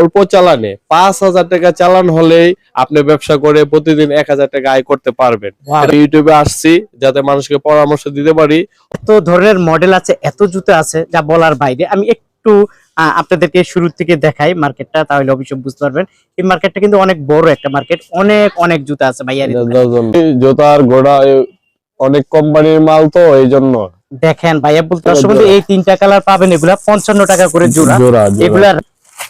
অল্প চালানে। পাঁচ হাজার টাকা চালান হলেই আপনি ব্যবসা করে প্রতিদিন এক হাজার টাকা আয় করতে পারবেন। আমি ইউটিউবে আসছি যাতে মানুষকে পরামর্শ দিতে পারি। এত ধরনের মডেল আছে এত জুতো আছে যা বলার বাইরে? আমি একটু আপনাদেরকে শুরু থেকে দেখাই মার্কেটটা তাহলে অবশ্যই বুঝতে পারবেন। এই মার্কেটটা কিন্তু অনেক বড় একটা মার্কেট অনেক অনেক জুতো আছে ভাইয়ার জোতার গোড়া অনেক কোম্পানির মাল তো এই জন্য। দেখেন ভাইয়া বলতে এই তিনটা কালার পাবেন এগুলা পঞ্চান্ন টাকা করে জোড়া জোড়া। এগুলার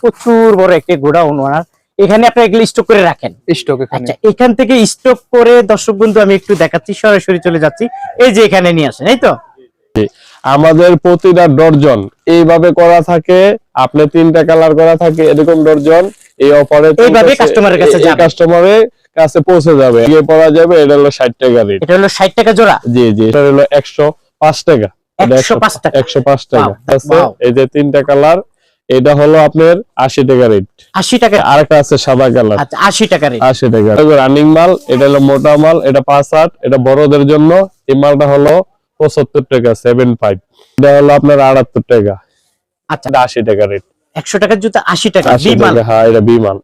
প্রচুর বড় একটি গোডাউন ওনার। এখানে আপনি এগুলো স্টক করে রাখেন। স্টক আচ্ছা এখান থেকে স্টক করে দর্শক বন্ধু আমি একটু দেখাচ্ছি সরাসরি চলে যাচ্ছি। এই যে এখানে নিয়ে আসেন এই তো? আমাদের প্রতিটা ডর্জন এইভাবে করা থাকে আপনি তিনটা কালার করা থাকে এরকম ডর্জন এই অফারে এইভাবে এর কাছে যাবে। কাস্টমারের কাছে পৌঁছে যাবে। গিয়ে পড়া যাবে এটা হলো ষাট টাকা রেট এটা হলো ষাট টাকা জোড়া? জি জি এটা হলো একশো পাঁচ টাকা। এটা 105 টাকা। একশো পাঁচ টাকা. এই যে তিনটা কালার এটা হলো আপনার আশি টাকা রেট আশি টাকা আরেকটা আছে সাদা কালার আচ্ছা আশি টাকা রেট আশি টাকা। রানিং মাল এটা হলো মোটা মাল এটা পাঁচ আট এটা বড়দের জন্য। এই মালটা হলো পঁচাত্তর টাকা সেভেন ফাইভ এটা হলো আপনার আটাত্তর টাকা। আচ্ছা। আশি টাকা রেট একশো টাকার জুতা আশি টাকা হ্যাঁ এটা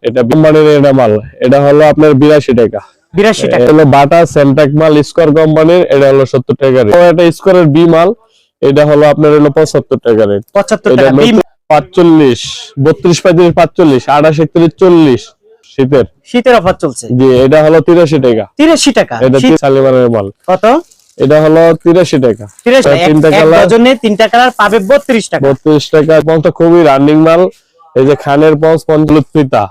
এটা কোম্পানির এটা মাল। এটা হলো আপনার বিরাশি টাকা। বিরাশি টাকা। এটা হলো বাটা সেন্টাক মাল স্কোয়ার কোম্পানির এটা হলো সত্তর টাকা রেট এটা স্কোয়ারের বি মাল এটা হলো আপনার হলো পঁচাত্তর টাকা রেট পঁচাত্তর টাকা পাঁচচল্লিশ বত্রিশ পঁয়ত্রিশ পাঁচচল্লিশ আঠাশ একত্রিশ চল্লিশ। শীতের। শীতের অফার চলছে। জি এটা হলো তিরাশি টাকা। তিরাশি টাকা। এটা শালিমারের মাল? কত? এটা হলো তিরাশি টাকা। তিরাশি টাকা। এক- তিনটা কালার তিনটা কালার পাবে বত্রিশ টাকা। বত্রিশ টাকা। পঞ্চটা খুবই রানিং মাল। এই যে খানের পঞ্চ পঞ্চলুত ফিতা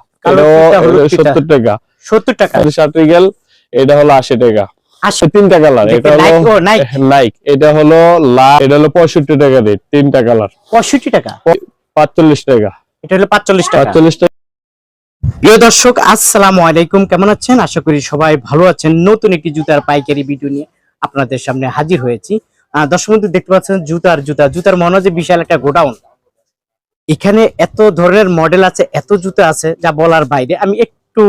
সত্তর টাকা। সত্তর টাকা। সার্টিকেল এটা হলো আশি টাকা। তিনটা কালার এটা হলো। নাইক এটা হলো লাল এটা হলো পঁয়ষট্টি টাকা রেট তিনটা কালার পঁয়ষট্টি টাকা। পাঁচচল্লিশ টাকা। এটা হলো পাঁচচল্লিশ টাকা। পাঁচচল্লিশ টাকা। প্রিয় দর্শক আসসালামু আলাইকুম। কেমন আছেন? আশা করি সবাই ভালো আছেন। নতুন একটি জুতার পাইকারি ভিডিও নিয়ে আপনাদের সামনে হাজির হয়েছি। আহ, দর্শক বন্ধু দেখতে পাচ্ছেন জুতার জুতা। জুতার মনে হয় বিশাল একটা গোডাউন। এখানে এত ধরনের মডেল আছে এত জুতা আছে যা বলার বাইরে। আমি একটু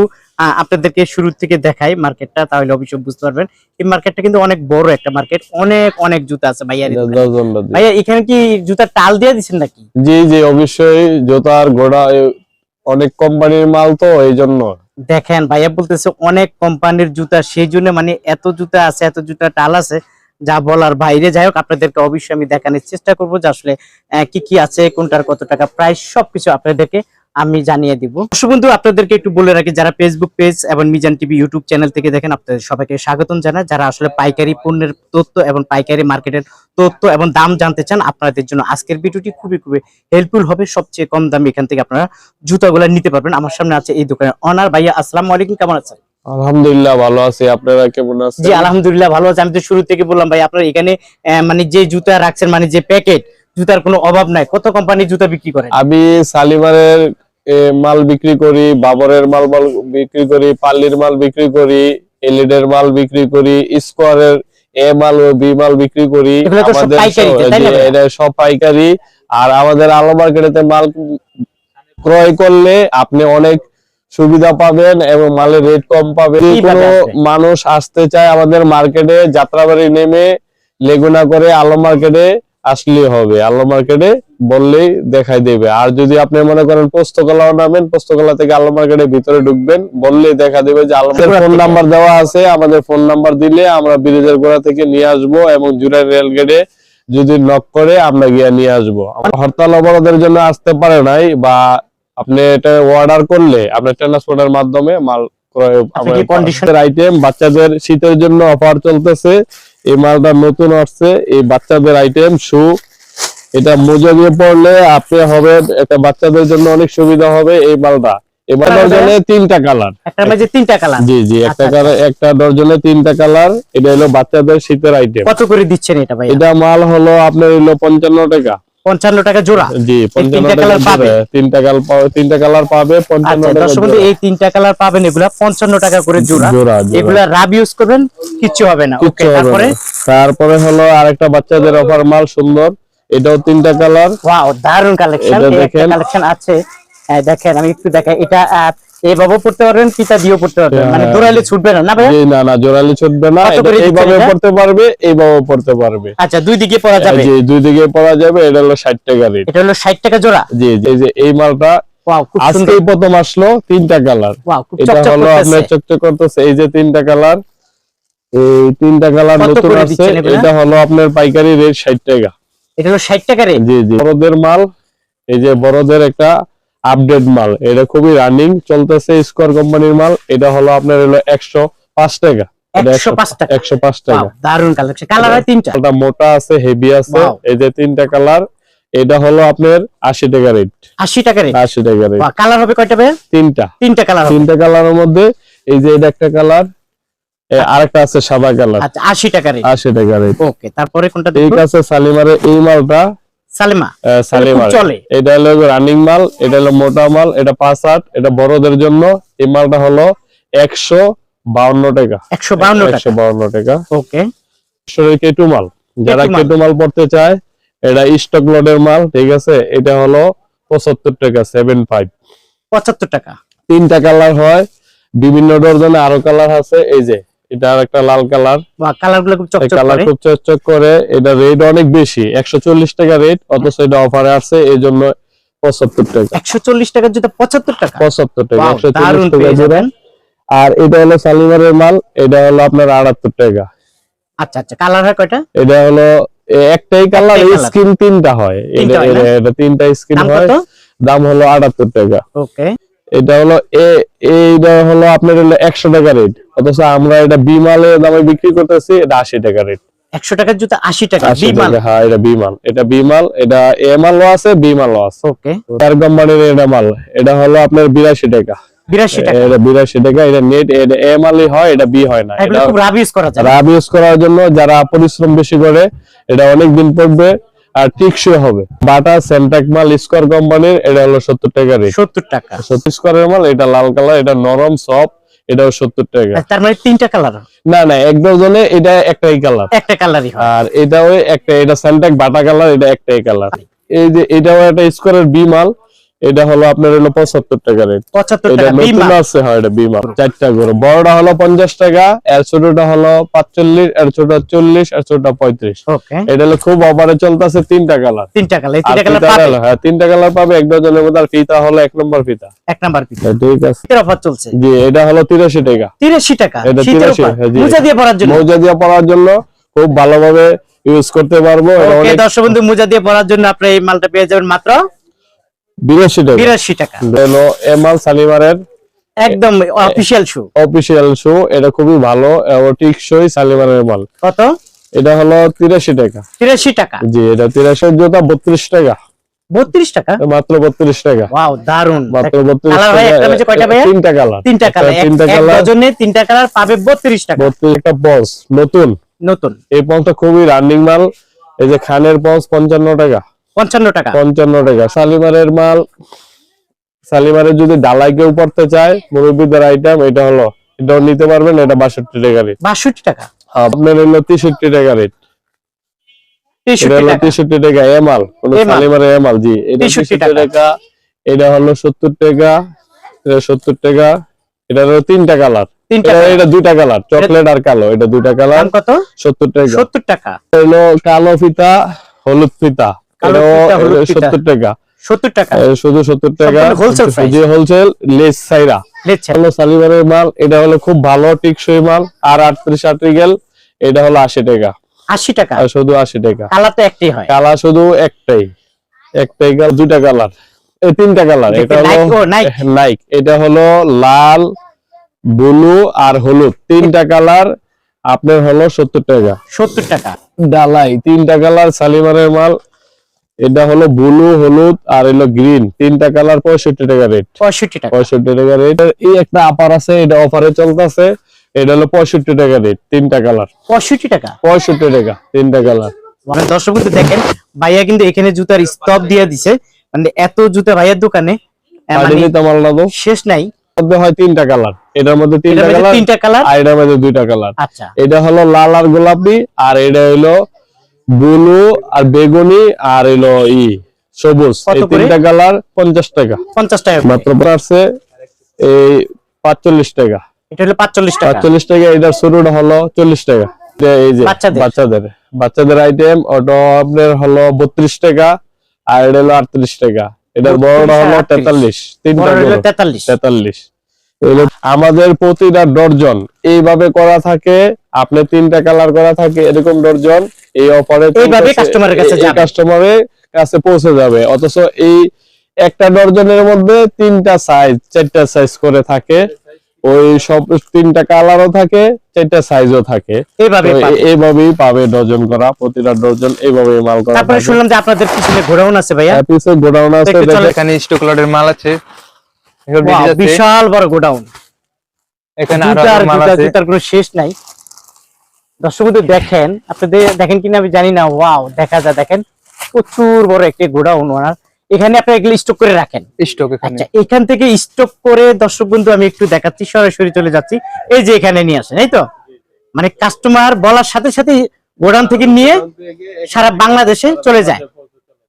আপনাদেরকে শুরু থেকে দেখাই মার্কেটটা তাহলে অবশ্যই বুঝতে পারবেন। এই মার্কেটটা কিন্তু অনেক বড় একটা মার্কেট। অনেক অনেক জুতা আছে ভাইয়া। ভাইয়া এখানে কি জুতার টাল দিয়ে দিচ্ছেন নাকি? জি জি অবশ্যই জোতার গোড়া অনেক কোম্পানির মাল তো এই জন্য দেখেন ভাইয়া বলতেছে অনেক কোম্পানির জুতা সেই জন্য মানে এত জুতা আছে এত জুতা টাল আছে যা বলার বাইরে। যাই হোক আপনাদেরকে অবশ্যই আমি দেখানোর চেষ্টা করব যে আসলে কি কি আছে কোনটার কত টাকা প্রাইস সবকিছু আপনাদেরকে আমি জানিয়ে দিব। বন্ধু আপনাদেরকে একটু বলে রাখি যারা ফেসবুক পেজ এবং মিজান টিভি ইউটিউব চ্যানেল থেকে দেখেন আপনাদের সবাইকে স্বাগতম জানাই। যারা আসলে পাইকারি পণ্যের তথ্য এবং পাইকারি মার্কেটের তথ্য এবং দাম জানতে চান আপনাদের জন্য আজকের ভিডিওটি খুবই খুবই হেল্পফুল হবে। সবচেয়ে কম দামে এখান থেকে আপনারা জুতাগুলো নিতে পারবেন। আমার সামনে আছে এই দোকানের অনার ভাইয়া। আসসালামু আলাইকুম কেমন আছেন? আলহামদুলিল্লাহ ভালো আছি। আপনারা কেমন আছেন? জি আলহামদুলিল্লাহ ভালো আছে। আমি তো শুরু থেকে বললাম ভাই আপনার এখানে মানে যে জুতা রাখছেন মানে যে প্যাকেট জুতার কোনো অভাব নাই। কত কোম্পানির জুতা বিক্রি করেন? আমি শালিমারের এ, মাল বিক্রি করি বাবরের মাল মাল বিক্রি করি পাল্লির মাল বিক্রি করি এলিডের মাল বিক্রি করি স্কোয়ারের এ মাল ও বি মাল বিক্রি করি। আমাদের? এটা সব পাইকারি। আর আমাদের আলো মার্কেটে মাল ক্রয় করলে আপনি অনেক সুবিধা পাবেন এবং মালের রেট কম পাবেন। কোনো মানুষ আসতে চায় আমাদের মার্কেটে যাত্রাবাড়ি নেমে লেগুনা করে আলো মার্কেটে। আসলে হবে। আলো মার্কেটে বললেই দেখাই দেবে। আর যদি আপনি মনে করেন পোস্তকলাও নামেন পোস্তকলা থেকে আলো মার্কেটের ভিতরে ঢুকবেন বললেই দেখা দেবে যে আল্লাহ ফোন নাম্বার দেওয়া আছে আমাদের ফোন নাম্বার দিলে আমরা ব্রিজের গোড়া থেকে নিয়ে আসব এবং জুরাই রেল গেটে যদি নক করে আমরা গিয়ে নিয়ে আসব। হরতাল অবরোধের জন্য আসতে পারে নাই বা আপনি এটা অর্ডার করলে আপনার ট্রান্সপোর্টের মাধ্যমে মাল ক্রয় আইটেম বাচ্চাদের শীতের জন্য অফার চলতেছে এই মালটা নতুন আসছে এই বাচ্চাদের আইটেম শু এটা মোজা দিয়ে পড়লে আপনি হবে এটা বাচ্চাদের জন্য অনেক সুবিধা হবে এই মালটা। এবার তিনটা কালার একটা মাঝে তিনটা কালার জি জি একটা আচ্ছা, কালার একটা তিনটা কালার এটা হলো বাচ্চাদের শীতের আইটেম কত করে দিচ্ছেন এটা ভাই এটা মাল হলো আপনার হলো পঞ্চান্ন টাকা। পঞ্চান্ন টাকা জোড়া জি তিনটা colour পাবে? তিনটা কালার তিনটা কালার পাবে পঞ্চান্ন আচ্ছা টাকা। এই তিনটা কালার পাবেন এগুলা পঞ্চান্ন টাকা করে জোড়া। এগুলা রাব ইউজ করবেন কিচ্ছু হবে না ওকে তারপরে। তারপরে হলো আরেকটা বাচ্চাদের অফার মাল সুন্দর এটাও তিনটা কালার ওয়াও দারুণ কালেকশন দেখেন। কালেকশন আছে হ্যাঁ, দেখেন আমি একটু দেখাই এটা এইভাবে পড়তে পারবেন পিতা দিয়েও পড়তে পারবেন। মানে হ্যাঁ। ছুটবে না না ভাই না না জোড়ালি ছুটবে না। এইভাবে পড়তে পারবে এইভাবে পড়তে পারবে। আচ্ছা দুই দিকে পড়া যাবে? জি দুই দিকে পড়া যাবে এটা হলো ষাট টাকা রেট এটা হলো ষাট টাকা জোড়া? জি জি এই যে এই মালটা ওয়াও খুব সুন্দর। আজকেই প্রথম আসলো তিনটা কালার। এটা হলো আপনার চকচক করতেছে এই যে তিনটা কালার এই তিনটা কালার কত নতুন আছে এটা হলো আপনার পাইকারি রেট ষাট টাকা। এটা হলো 60 টাকা রেট জি জি বড়দের মাল এই যে বড়দের একটা আপডেট মাল। এটা খুবই রানিং চলতেছে স্কোয়ার কোম্পানির মাল। এটা হলো আপনার হলো একশো পাঁচ টাকা। এটা 105 টাকা। একশো পাঁচ টাকা। ওয়াও দারুণ কালেকশন কালার তিনটা। এটা মোটা আছে হেভি আছে। এই যে তিনটা কালার এটা হলো আপনার আশি টাকা রেট 80 টাকা রেট আশি টাকা রেট কালার হবে কয়টা তিনটা। তিনটা কালার তিনটা কালারের মধ্যে এই যে এটা একটা কালার আরেকটা আছে সাদা কালার আচ্ছা 80 টাকা রেট আশি টাকা রেট ওকে তারপরে কোনটা ঠিক আছে সালিমারে এই মালটা সালেমা? আহ, চলে। এটা হলো রানিং মাল এটা হলো মোটা মাল এটা পাঁচ আট এটা বড়দের জন্য এই মালটা হলো একশো বাউন্ন টাকা। 152 টাকা। একশো বাউন্ন টাকা। ওকে। কেটু মাল। যারা কেটু মাল। পড়তে চায় এটা স্টক লোডের মাল ঠিক আছে? এটা হলো পঁচাত্তর টাকা সেভেন ফাইভ 75 টাকা। তিনটা কালার হয় বিভিন্ন ডজনে আরও কালার আছে এই যে এটা আর একটা লাল কালার। কালার খুব চকচক কালার করে। খুব চকচক করে। এটা রেট অনেক বেশি একশো চল্লিশ টাকা রেট অথচ এটা অফারে আসছে এই জন্য পঁচাত্তর টাকা। 140 টাকার জুতা 75 টাকা? পঁচাত্তর টাকা টাকা জোড়া আর এটা হলো সালিমারের মাল এটা হলো আপনার আটাত্তর টাকা। আচ্ছা আচ্ছা কালার হয় কয়টা? এটা হলো একটাই কালার স্কিন তিনটা হয়। এটা তিনটা স্কিন হয়। দাম হলো আটাত্তর টাকা। ওকে। এটা হলো এ এইটা হলো আপনার হলো একশো টাকা রেট অথচ আমরা এটা বিমালে দামে বিক্রি করতেছি এটা আশি টাকা রেট 100 টাকার জুতা 80 টাকা বিমাল হ্যাঁ এটা বিমাল এটা বিমাল এটা এমালও আছে বিমালও আছে। ওকে তার কোম্পানির এটা মাল এটা হলো আপনার বিরাশি টাকা। 82 টাকা। এটা বিরাশি টাকা এটা নেট এটা হয় এটা বি হয় না। এটা রাব ইউজ করা যায়। রাব ইউজ করার জন্য যারা পরিশ্রম বেশি করে এটা অনেক দিন পড়বে। আর টিকসই হবে। বাটা সেন্টাক মাল স্কোয়ার কোম্পানির এটা হলো সত্তর টাকা রেট 70 টাকা। সত্তর স্কোয়ারের মাল এটা লাল কালার এটা নরম সফট এটাও সত্তর টাকা। তার মানে তিনটা কালার। না না এক ডজনে এটা একটাই কালার। একটা কালারই আর এটাও একটা এটা সেন্টাক বাটা কালার এটা একটাই কালার। এই যে এটাও একটা স্কোয়ারের বি মাল এটা হলো আপনার হলো পঁচাত্তর টাকা রেট 75 এটা নতুন আছে হয় এটা বিমা। চারটা করে বড়টা হলো পঞ্চাশ টাকা এর ছোটটা হলো পাঁচচল্লিশ এর ছোট চল্লিশ এর ছোটটা পঁয়ত্রিশ। এটা হলো খুব অফারে চলতেছে তিনটা কালার তিনটা কালার আর হ্যাঁ তিনটা কালার পাবে এক ডজনের মধ্যে আর ফিতা হলো এক নম্বর ফিতা। এক নাম্বার হ্যাঁ, ঠিক আছে। অফার চলছে। জি এটা হলো তিরাশি টাকা। 83 টাকা এটা শীতের 83 অফার হ্যাঁ। মোজা দিয়ে পরার জন্য। মৌজা দিয়ে পড়ার জন্য খুব ভালোভাবে ইউজ করতে পারব। দর্শক বন্ধু মোজা দিয়ে পরার জন্য আপনি এই মালটা পেয়ে যাবেন মাত্র বিরাশি টাকা। 82 টাকা। হলো এমাল সালিমারের একদম অফিশিয়াল শু অফিসিয়াল শো এটা খুবই ভালো টিকসই সালিমারের মাল। কত? এটা হলো তিরাশি টাকা। 83 টাকা। জি এটা তিরাশি জুতা বত্রিশ টাকা। 32 টাকা? মাত্র বত্রিশ টাকা। ওয়াও দারুণ মাত্র বত্রিশ কালার ভাই একটা নিচে কয়টা টাকা তিনটা কালার। তিনটা কালার। তিনটা কালার। ডজনে তিনটা কালার পাবে 32 টাকা। বত্রিশ একটা পঞ্চ নতুন। নতুন। এই পঞ্চটা খুবই রানিং মাল। এই যে খানের পঞ্চ পঞ্চান্ন টাকা। 55 টাকা। পঞ্চান্ন টাকা। শালিমারের মাল শালিমারের যদি ডালাই কেউ পড়তে চায় মুরব্বীদের আইটেম এটা হলো এটাও নিতে পারবেন এটা বাষট্টি টাকা রেট 62 টাকা। আপনার হলো তেষট্টি টাকা রেট এটা 63 হলো টাকা। তেষট্টি টাকা এমাল শালিমারের এমাল জি। এটা তেষট্টি টাকা। টাকা এটা হলো সত্তর টাকা এটা সত্তর টাকা এটা হলো তিনটা কালার। তিনটা এটা। দুইটা কালার চকলেট আর কালো এটা দুইটা কালার। কত? সত্তর টাকা। 70 টাকা। হলো কালো ফিতা হলুদ ফিতা। সত্তর টাকা। 70 টাকা। শুধু সত্তর টাকা। সম্পূর্ণ wholesale price। যে হোলসেল লেস সাইরা। হলো সালিমারের মাল এটা হলো খুব ভালো টিকসই মাল। আর আটত্রিশ আর্টিকেল এটা হলো আশি টাকা। 80 টাকা। শুধু আশি টাকা। কালার তো একটাই হয়। কালার শুধু একটাই। একটাই কালার দুইটা কালার এই তিনটা কালার এটা হলো। নাইক এটা হলো লাল ব্লু আর হলুদ। তিনটা কালার আপনার হলো সত্তর টাকা। 70 টাকা। ডালাই তিনটা কালার সালিমারের মাল। এটা হলো ব্লু হলুদ আর হলো গ্রিন। তিনটা কালার পঁয়ষট্টি টাকা রেট 65 টাকা। পঁয়ষট্টি টাকা রেট এই একটা আপার আছে এটা অফারে চলতেছে। এটা হলো পঁয়ষট্টি টাকা রেট তিনটা কালার। 65 টাকা? পঁয়ষট্টি টাকা তিনটা কালার। মানে দর্শক দেখেন ভাইয়া কিন্তু এখানে জুতার স্টপ দিয়ে দিছে। মানে এত জুতা ভাইয়ার দোকানে মানে শেষ নাই। মধ্যে হয় তিনটা কালার। এটার মধ্যে তিনটা কালার তিনটা কালার? আর এটার মধ্যে দুইটা কালার। আচ্ছা। এটা হলো লাল আর গোলাপি আর এটা হলো ব্লু আর বেগুনি আর হলো ই সবুজ। এই তিনটা কালার পঞ্চাশ টাকা। 50 টাকা মাত্র আছে এই পাঁচচল্লিশ টাকা। এটা হলো 45 টাকা। পাঁচচল্লিশ টাকা এটার শুরুটা হলো চল্লিশ টাকা। এই যে বাচ্চাদের। বাচ্চাদের। আইটেম ওটা আপনার হলো বত্রিশ টাকা আর এটা হলো আটত্রিশ টাকা। এটার বড়টা হলো 38, তেতাল্লিশ। তিনটা বড় হলো গরু। তেতাল্লিশ। তেতাল্লিশ। এগুলো আমাদের প্রতিটা ডর্জন। এইভাবে করা থাকে আপনি তিনটা কালার করা থাকে এরকম ডর্জন। এই অফারে এইভাবে এর কাছে যাবে। কাস্টমারের কাছে পৌঁছে যাবে। অথচ এই একটা ডর্জনের মধ্যে তিনটা সাইজ চারটা সাইজ করে থাকে। ওই সব তিনটা কালারও থাকে চারটা সাইজও থাকে। এইভাবে পাবে। এইভাবেই পাবে ডজন করা প্রতিটা ডজন এইভাবেই মাল করা তারপরে শুনলাম যে আপনাদের পিছনে গোডাউন আছে ভাইয়া। হ্যাঁ, পিছে গোডাউন আছে এখানে স্টক লটের মাল আছে। বিশাল বড় গোডাউন। এখানে আরও মাল আছে। জুতার কোনো শেষ নাই। দর্শক বন্ধু দেখেন আপনাদের দেখেন কিনা আমি জানি না ওয়াও দেখা যায় দেখেন প্রচুর বড় একটি গোডাউন ওনার। এখানে আপনি এগুলো স্টক করে রাখেন। স্টক এখানে। আচ্ছা এখান থেকে স্টক করে দর্শক বন্ধু আমি একটু দেখাচ্ছি সরাসরি চলে যাচ্ছি। এই যে এখানে নিয়ে আসেন এই তো? মানে কাস্টমার বলার সাথে সাথে গোডাউন থেকে নিয়ে সারা বাংলাদেশে চলে যায়।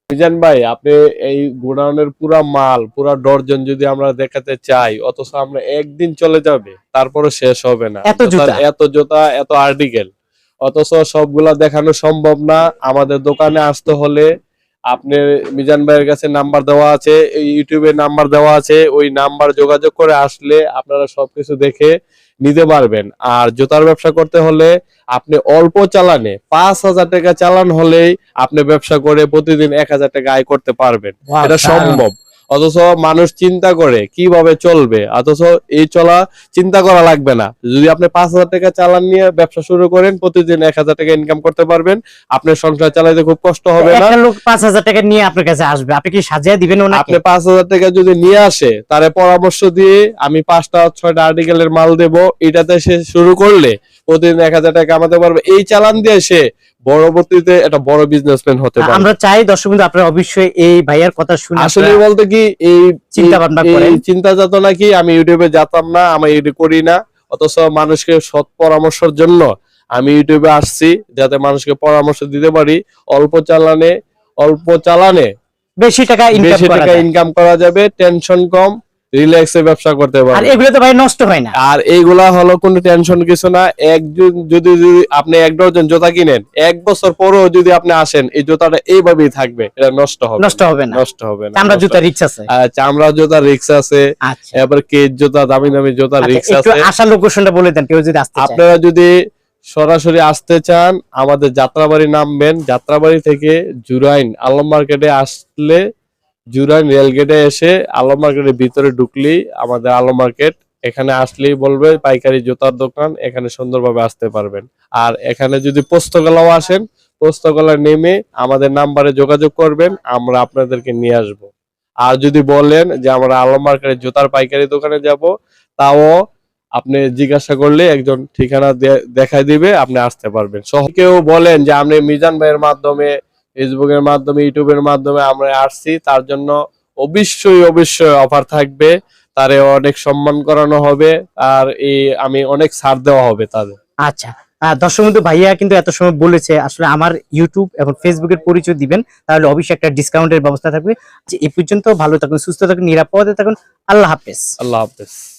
মিজান ভাই আপনি এই গোডাউনের পুরা মাল পুরা ডর্জন যদি আমরা দেখাতে চাই অথচ আমরা একদিন চলে যাবে তারপরে শেষ হবে না। এত জুতা। এত জুতা এত আর্টিকেল অথচ সবগুলা দেখানো সম্ভব না। আমাদের দোকানে আসতে হলে আপনি মিজান ভাইয়ের কাছে নাম্বার দেওয়া আছে ইউটিউবে নাম্বার দেওয়া আছে ওই নাম্বার যোগাযোগ করে আসলে আপনারা সবকিছু দেখে নিতে পারবেন। আর জুতার ব্যবসা করতে হলে আপনি অল্প চালানে পাঁচ হাজার টাকা চালান হলেই আপনি ব্যবসা করে প্রতিদিন এক হাজার টাকা আয় করতে পারবেন। এটা সম্ভব। অথচ মানুষ চিন্তা করে কীভাবে চলবে অথচ এই চলা চিন্তা করা লাগবে না। যদি আপনি পাঁচ হাজার টাকা চালান নিয়ে ব্যবসা শুরু করেন প্রতিদিন এক হাজার টাকা ইনকাম করতে পারবেন। আপনার সংসার চালাইতে খুব কষ্ট হবে না। লোক পাঁচ হাজার টাকা নিয়ে আপনার কাছে আসবে আপনি কি সাজিয়ে দিবেন আপনি পাঁচ হাজার টাকা যদি নিয়ে আসে তারে পরামর্শ দিয়ে আমি পাঁচটা ছয়টা আর্টিকেলের মাল দেব। এটাতে সে শুরু করলে প্রতিদিন এক হাজার টাকা কামাতে পারবে এই চালান দিয়ে সে পরবর্তীতে একটা বড় বিজনেসম্যান হতে পারবে আমরা চাই দর্শক বন্ধু আপনারা অবশ্যই এই ভাইয়ার কথা শুনে আসলে বলতে কি এই চিন্তা ভাবনা করেন। চিন্তা যাত নাকি আমি ইউটিউবে যেতাম না আমি ইউটিউব করি না অথচ মানুষকে সৎ পরামর্শের জন্য আমি ইউটিউবে আসছি যাতে মানুষকে পরামর্শ দিতে পারি অল্প চালানে অল্প চালানে বেশি টাকা। ইনকাম করা যাবে টেনশন কম রিল্যাক্সে ব্যবসা করতে আর এগুলো তো ভাই নষ্ট হয় না। আর এইগুলা হলো কোনো টেনশন কিছু না। একজন যদি যদি আপনি এক ডজন জুতা কিনেন এক বছর পরেও যদি আপনি আসেন এই জুতাটা এইভাবেই থাকবে। এটা নষ্ট হবে নষ্ট হবে না। নষ্ট হবে না নষ্ট জুতা রিক্স আছে। চামড়া জুতা রিক্স আছে। আচ্ছা। এবার কেজ জুতা দামি দামি জুতা আচ্ছা, রিক্স একটু আছে। আশা লোকেশনটা বলে দেন কেউ যদি আসতে আপনারা যদি সরাসরি আসতে চান আমাদের যাত্রাবাড়ি নামবেন। যাত্রাবাড়ি থেকে জুরাইন আলম মার্কেটে আসলে জুরাইন রেলগেটে এসে আলম মার্কেটের ভিতরে ঢুকলেই আমাদের আলম মার্কেট, এখানে আসলেই বলবে পাইকারি জুতার দোকান, এখানে সুন্দরভাবে আসতে পারবেন। আর এখানে যদি পোস্তগলাও আসেন পোস্তগলা নেমে আমাদের নাম্বারে যোগাযোগ করবেন, আমরা আপনাদেরকে নিয়ে আসব। আর যদি বলেন যে আমরা আলম মার্কেটের জুতার পাইকারি দোকানে যাব, তাও আপনি জিজ্ঞাসা করলে একজন ঠিকানা দে- দেখাই দিবে, আপনি আসতে পারবেন। সহ কেউ বলেন যে আপনি মিজান ভাইয়ের মাধ্যমে ফেসবুকের মাধ্যমে ইউটিউবের মাধ্যমে আমরা আসছি। তার জন্য অবশ্যই অবশ্যই অফার থাকবে। তারে অনেক সম্মান করানো হবে। আর এই আমি অনেক ছাড় দেওয়া হবে তাদের। আচ্ছা। দর্শক বন্ধু ভাইয়া কিন্তু এত সময় বলেছে আসলে আমার ইউটিউব এবং ফেসবুকের পরিচয় দিবেন। তাহলে অবশ্যই একটা ডিসকাউন্টের ব্যবস্থা থাকবে। যে এই পর্যন্ত ভালো থাকুন সুস্থ থাকুন নিরাপদে থাকুন। আল্লাহ হাফেজ। আল্লাহ হাফেজ।